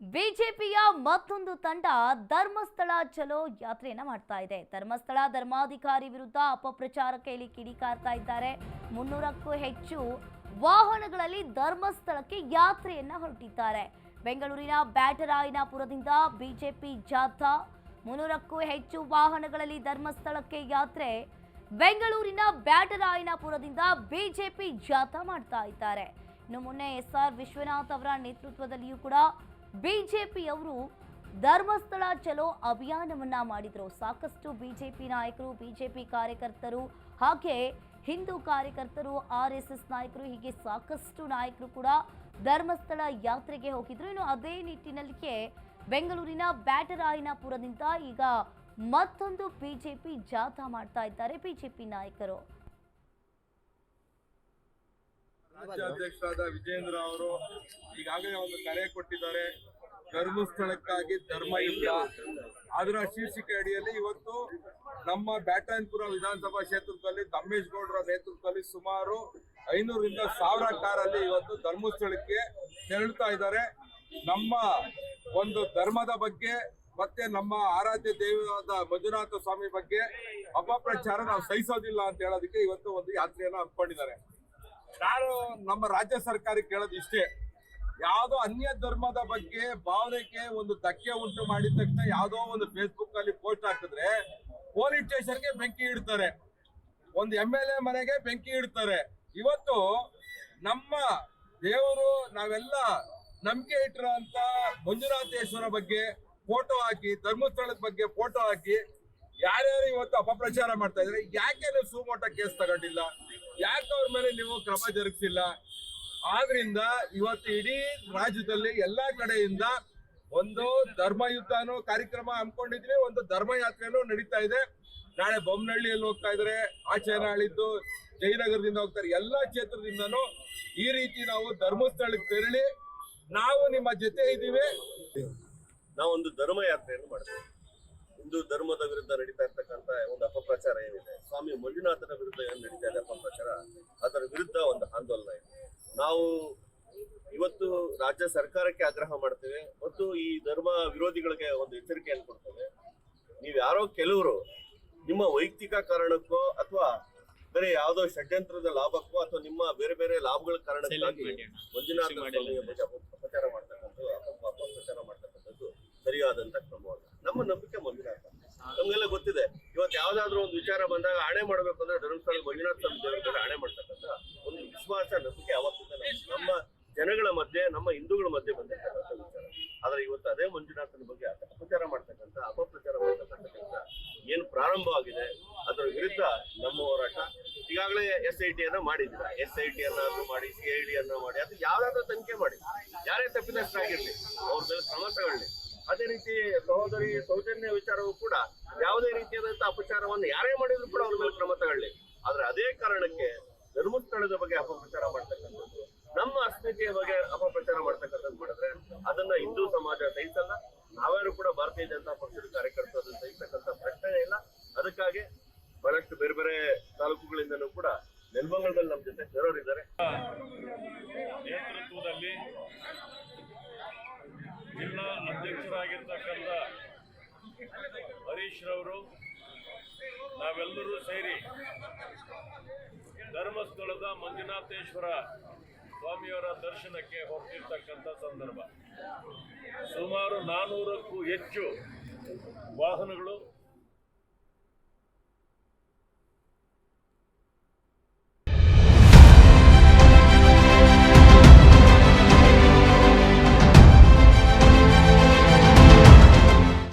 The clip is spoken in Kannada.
ಬಿಜೆಪಿಯ ಮತ್ತೊಂದು ತಂಡ ಧರ್ಮಸ್ಥಳ ಚಲೋ ಯಾತ್ರೆಯನ್ನ ಮಾಡ್ತಾ ಇದೆ. ಧರ್ಮಸ್ಥಳ ಧರ್ಮಾಧಿಕಾರಿ ವಿರುದ್ಧ ಅಪಪ್ರಚಾರಕ್ಕೆ ಇಲ್ಲಿ ಕಿಡಿಕಾರ್ತಾ ಇದ್ದಾರೆ. ಮುನ್ನೂರಕ್ಕೂ ಹೆಚ್ಚು ವಾಹನಗಳಲ್ಲಿ ಧರ್ಮಸ್ಥಳಕ್ಕೆ ಯಾತ್ರೆಯನ್ನ ಹೊರಟಿದ್ದಾರೆ. ಬೆಂಗಳೂರಿನ ಬ್ಯಾಟರಾಯನಪುರದಿಂದ ಬಿಜೆಪಿ ಜಾಥಾ, ಮುನ್ನೂರಕ್ಕೂ ಹೆಚ್ಚು ವಾಹನಗಳಲ್ಲಿ ಧರ್ಮಸ್ಥಳಕ್ಕೆ ಯಾತ್ರೆ ಬೆಂಗಳೂರಿನ ಬ್ಯಾಟರಾಯನಪುರದಿಂದ ಬಿಜೆಪಿ ಜಾಥಾ ಮಾಡ್ತಾ ಇದ್ದಾರೆ. ಇನ್ನು ಮೊನ್ನೆ ಎಸ್ ಆರ್ ವಿಶ್ವನಾಥ್ ಅವರ ನೇತೃತ್ವದಲ್ಲಿಯೂ ಕೂಡ ಬಿಜೆಪಿಯವರು ಧರ್ಮಸ್ಥಳ ಚಲೋ ಅಭಿಯಾನವನ್ನ ಮಾಡಿದ್ರು. ಸಾಕಷ್ಟು ಬಿಜೆಪಿ ನಾಯಕರು, ಬಿಜೆಪಿ ಕಾರ್ಯಕರ್ತರು, ಹಾಗೆ ಹಿಂದೂ ಕಾರ್ಯಕರ್ತರು, ಆರ್ ಎಸ್ ಎಸ್ ನಾಯಕರು, ಹೀಗೆ ಸಾಕಷ್ಟು ನಾಯಕರು ಕೂಡ ಧರ್ಮಸ್ಥಳ ಯಾತ್ರೆಗೆ ಹೋಗಿದ್ರು. ಇನ್ನು ಅದೇ ನಿಟ್ಟಿನಲ್ಲಿಯೇ ಬೆಂಗಳೂರಿನ ಬ್ಯಾಟರಾಯನಪುರದಿಂದ ಈಗ ಮತ್ತೊಂದು ಬಿಜೆಪಿ ಜಾಥಾ ಮಾಡ್ತಾ ಇದ್ದಾರೆ. ಬಿಜೆಪಿ ನಾಯಕರು. ರಾಜ್ಯಾಧ್ಯಕ್ಷರಾದ ವಿಜೇಂದ್ರ ಅವರು ಈಗಾಗಲೇ ಒಂದು ಕರೆ ಕೊಟ್ಟಿದ್ದಾರೆ. ಧರ್ಮಸ್ಥಳಕ್ಕಾಗಿ ಧರ್ಮಯುದ್ಧ ಅದರ ಶೀರ್ಷಿಕೆ ಅಡಿಯಲ್ಲಿ ಇವತ್ತು ನಮ್ಮ ಬ್ಯಾಟನ್ಪುರ ವಿಧಾನಸಭಾ ಕ್ಷೇತ್ರದಲ್ಲಿ ತಮ್ಮೇಶ್ ಗೌಡರ ನೇತೃತ್ವದಲ್ಲಿ ಸುಮಾರು ಐನೂರಿಂದ ಸಾವಿರ ಕಾರಲ್ಲಿ ಇವತ್ತು ಧರ್ಮಸ್ಥಳಕ್ಕೆ ತೆರಳುತ್ತಾ ಇದ್ದಾರೆ. ನಮ್ಮ ಒಂದು ಧರ್ಮದ ಬಗ್ಗೆ ಮತ್ತೆ ನಮ್ಮ ಆರಾಧ್ಯ ದೇವರಾದ ಮಂಜುನಾಥ ಸ್ವಾಮಿ ಬಗ್ಗೆ ಅಪಪ್ರಚಾರ ನಾವು ಸಹಿಸೋದಿಲ್ಲ ಅಂತ ಹೇಳೋದಕ್ಕೆ ಇವತ್ತು ಒಂದು ಯಾತ್ರೆಯನ್ನು ಹಮ್ಮಿಕೊಂಡಿದ್ದಾರೆ. ನಾನು ನಮ್ಮ ರಾಜ್ಯ ಸರ್ಕಾರಕ್ಕೆ ಕೇಳೋದು ಇಷ್ಟೇ. ಯಾವುದೋ ಅನ್ಯ ಧರ್ಮದ ಬಗ್ಗೆ ಭಾವನೆಗೆ ಒಂದು ಧಕ್ಕೆ ಉಂಟು ಮಾಡಿದ ತಕ್ಷಣ ಯಾವುದೋ ಒಂದು ಫೇಸ್ಬುಕ್ ಅಲ್ಲಿ ಪೋಸ್ಟ್ ಹಾಕಿದ್ರೆ ಪೊಲೀಸ್ ಸ್ಟೇಷನ್ಗೆ ಬೆಂಕಿ ಇಡ್ತಾರೆ. ಒಂದು ಎಂ ಎಲ್ ಎ ಮನೆಗೆ ಬೆಂಕಿ ಇಡ್ತಾರೆ. ಇವತ್ತು ನಮ್ಮ ದೇವರು ನಾವೆಲ್ಲ ನಂಬಿಕೆ ಇಟ್ಟಿರೋಂತ ಮಂಜುನಾಥೇಶ್ವರ ಬಗ್ಗೆ ಫೋಟೋ ಹಾಕಿ, ಧರ್ಮಸ್ಥಳದ ಬಗ್ಗೆ ಫೋಟೋ ಹಾಕಿ, ಯಾರ್ಯಾರು ಇವತ್ತು ಅಪಪ್ರಚಾರ ಮಾಡ್ತಾ ಇದ್ರೆ ಯಾಕೆ ನೀವು ಸುಮೋಟ ಕೇಸ್ ತಗೊಂಡಿಲ್ಲ? ಯಾಕೆ ಅವ್ರ ಮೇಲೆ ನೀವು ಕ್ರಮ ಜರುಗಿಸಿಲ್ಲ? ಆದ್ರಿಂದ ಇವತ್ತು ಇಡೀ ರಾಜ್ಯದಲ್ಲಿ ಎಲ್ಲಾ ಕಡೆಯಿಂದ ಒಂದು ಧರ್ಮ ಯುದ್ಧನೂ ಕಾರ್ಯಕ್ರಮ ಹಮ್ಮಿಕೊಂಡಿದ್ವಿ ಒಂದು ಧರ್ಮ ಯಾತ್ರೆನೂ ನಡೀತಾ ಇದೆ. ನಾಳೆ ಬೊಮ್ಮನಹಳ್ಳಿಯಲ್ಲಿ ಹೋಗ್ತಾ ಇದ್ರೆ ಆಚೇನಹಳ್ಳಿದ್ದು ಜಯನಗರದಿಂದ ಹೋಗ್ತಾರೆ, ಎಲ್ಲಾ ಕ್ಷೇತ್ರದಿಂದನೂ ಈ ರೀತಿ ನಾವು ಧರ್ಮಸ್ಥಳಕ್ಕೆ ತೆರಳಿ ನಾವು ನಿಮ್ಮ ಜೊತೆ ಇದ್ದೀವಿ. ನಾವೊಂದು ಧರ್ಮ ಯಾತ್ರೆಯನ್ನು ಮಾಡ್ತೇವೆ. ಹಿಂದೂ ಧರ್ಮದ ವಿರುದ್ಧ ನಡೀತಾ ಇರ್ತಕ್ಕಂಥ ಒಂದು ಅಪಪ್ರಚಾರ ಏನಿದೆ ಸ್ವಾಮಿ ಮಂಜುನಾಥನ ವಿರುದ್ಧ ಏನು ನಡೀತಾ ಇದೆ ಅಪಪ್ರಚಾರ? ಅದರ ವಿರುದ್ಧ ಒಂದು ಆಂದೋಲನ ಇದೆ. ನಾವು ಇವತ್ತು ರಾಜ್ಯ ಸರ್ಕಾರಕ್ಕೆ ಆಗ್ರಹ ಮಾಡ್ತೇವೆ ಮತ್ತು ಈ ಧರ್ಮ ವಿರೋಧಿಗಳಿಗೆ ಒಂದು ಎಚ್ಚರಿಕೆಯನ್ನು ಕೊಡ್ತೇವೆ. ನೀವು ಯಾರೋ ಕೆಲವರು ನಿಮ್ಮ ವೈಯಕ್ತಿಕ ಕಾರಣಕ್ಕೋ ಅಥವಾ ಬೇರೆ ಯಾವುದೋ ಷಡ್ಯಂತ್ರದ ಲಾಭಕ್ಕೋ ಅಥವಾ ನಿಮ್ಮ ಬೇರೆ ಬೇರೆ ಲಾಭಗಳ ಕಾರಣಕ್ಕಾಗಿ ಮಂಜುನಾಥ ಸ್ವಾಮಿಯ ಬಗ್ಗೆ ಅಪಪ್ರಚಾರ ಮಾಡ್ತಕ್ಕಂಥದ್ದು ಅಪ- ಅಪಪ್ರಚಾರ ಮಾಡ್ತಕ್ಕಂಥದ್ದು ಸರಿಯಾದಂತ ಕ್ರಮವಲ್ಲ ನಮ್ಮ ನಂಬಿಕೆ ಮಂಜುನಾಥ ನಮ್ಗೆಲ್ಲ ಗೊತ್ತಿದೆ ಇವತ್ತು ಯಾವ್ದಾದ್ರು ಒಂದು ವಿಚಾರ ಬಂದಾಗ ಆಣೆ ಮಾಡಬೇಕು ಅಂದ್ರೆ ಧರ್ಮಸ್ಥಳ ಮಂಜುನಾಥ ಸ್ವಾಮಿ ದೇವರ ಹಣೆ ಮಾಡ್ತಕ್ಕಂಥ ಒಂದು ವಿಶ್ವಾಸ ನಂಬಿಕೆ ಅವತ್ತಿಂದ ನಮ್ಮ- ಜನಗಳ ಮಧ್ಯೆ, ನಮ್ಮ ಹಿಂದೂಗಳ ಮಧ್ಯೆ ಬಂದಿರ್ತಕ್ಕಂಥ ವಿಚಾರ. ಆದ್ರೆ ಇವತ್ತು ಅದೇ ಮಂಜುನಾಥನ ಬಗ್ಗೆ ಅಪಪ್ರಚಾರ ಮಾಡ್ತಕ್ಕಂಥ ಅಪಪ್ರಚಾರ ಮಾಡ್ತಕ್ಕಂಥ ಏನು ಪ್ರಾರಂಭವಾಗಿದೆ ಅದರ ವಿರುದ್ಧ ನಮ್ಮ ಹೋರಾಟ. ಈಗಾಗಲೇ ಎಸ್ ಐ ಟಿ ಅನ್ನ ಮಾಡಿದ್ರ ಎಸ್ ಐ ಟಿ ಅನ್ನಾದ್ರೂ ಮಾಡಿ, ಸಿ ಐ ಡಿ ಅನ್ನ ಮಾಡಿ, ಅದು ಯಾವ್ದಾದ್ರೂ ತನಿಖೆ ಮಾಡಿ. ಯಾರೇ ತಪ್ಪಿದಷ್ಟಾಗಿರ್ಲಿ ಅವ್ರ ಮೇಲೆ ಕ್ರಮ ತಗೊಳ್ಳಿ. ಅದೇ ರೀತಿ ಸಹೋದರಿ ಸೌಜನ್ಯ ವಿಚಾರವೂ ಕೂಡ ಯಾವುದೇ ರೀತಿಯಾದಂತಹ ಅಪಚಾರವನ್ನು ಯಾರೇ ಮಾಡಿದ್ರು ಕೂಡ ಅವ್ರ ಮೇಲೆ ಕ್ರಮ ತಗೊಳ್ಳಿ. ಆದ್ರೆ ಅದೇ ಕಾರಣಕ್ಕೆ ಧರ್ಮಸ್ಥಳದ ಬಗ್ಗೆ ಅಪಪ್ರಚಾರ ಮಾಡ್ತಕ್ಕಂಥದ್ದು, ನಮ್ಮ ಅಸ್ಮಿತೆಯ ಬಗ್ಗೆ ಅಪಪ್ರಚಾರ ಮಾಡ್ತಕ್ಕಂಥದ್ದು ಮಾಡಿದ್ರೆ ಅದನ್ನ ಹಿಂದೂ ಸಮಾಜ ಸಹಿಸಲ್ಲ. ನಾವ್ಯಾರು ಕೂಡ ಭಾರತೀಯ ಜನತಾ ಪಕ್ಷದ ಕಾರ್ಯಕರ್ತರು ಸಹಿಸ್ತಕ್ಕಂಥ ಪ್ರಶ್ನೆ ಇಲ್ಲ. ಅದಕ್ಕಾಗಿ ಬಹಳಷ್ಟು ಬೇರೆ ಬೇರೆ ತಾಲೂಕುಗಳಿಂದಲೂ ಕೂಡ ನೆಲಮಂಗಲದಲ್ಲಿ ನಮ್ಮ ಜೊತೆ ಸೇರೋರಿದ್ದಾರೆ. ನೇತೃತ್ವದಲ್ಲಿ ಜಿಲ್ಲಾ ಅಧ್ಯಕ್ಷರಾಗಿರ್ತಕ್ಕಂಥ ಹರೀಶ್ ರವರು ನಾವೆಲ್ಲರೂ ಸೇರಿ ಧರ್ಮಸ್ಥಳದ ಮಂಜುನಾಥೇಶ್ವರ ಸ್ವಾಮಿಯವರ ದರ್ಶನಕ್ಕೆ ಹೊರಟಿರ್ತಕ್ಕಂಥ ಸಂದರ್ಭ. ಸುಮಾರು ನಾನೂರಕ್ಕೂ ಹೆಚ್ಚು ವಾಹನಗಳು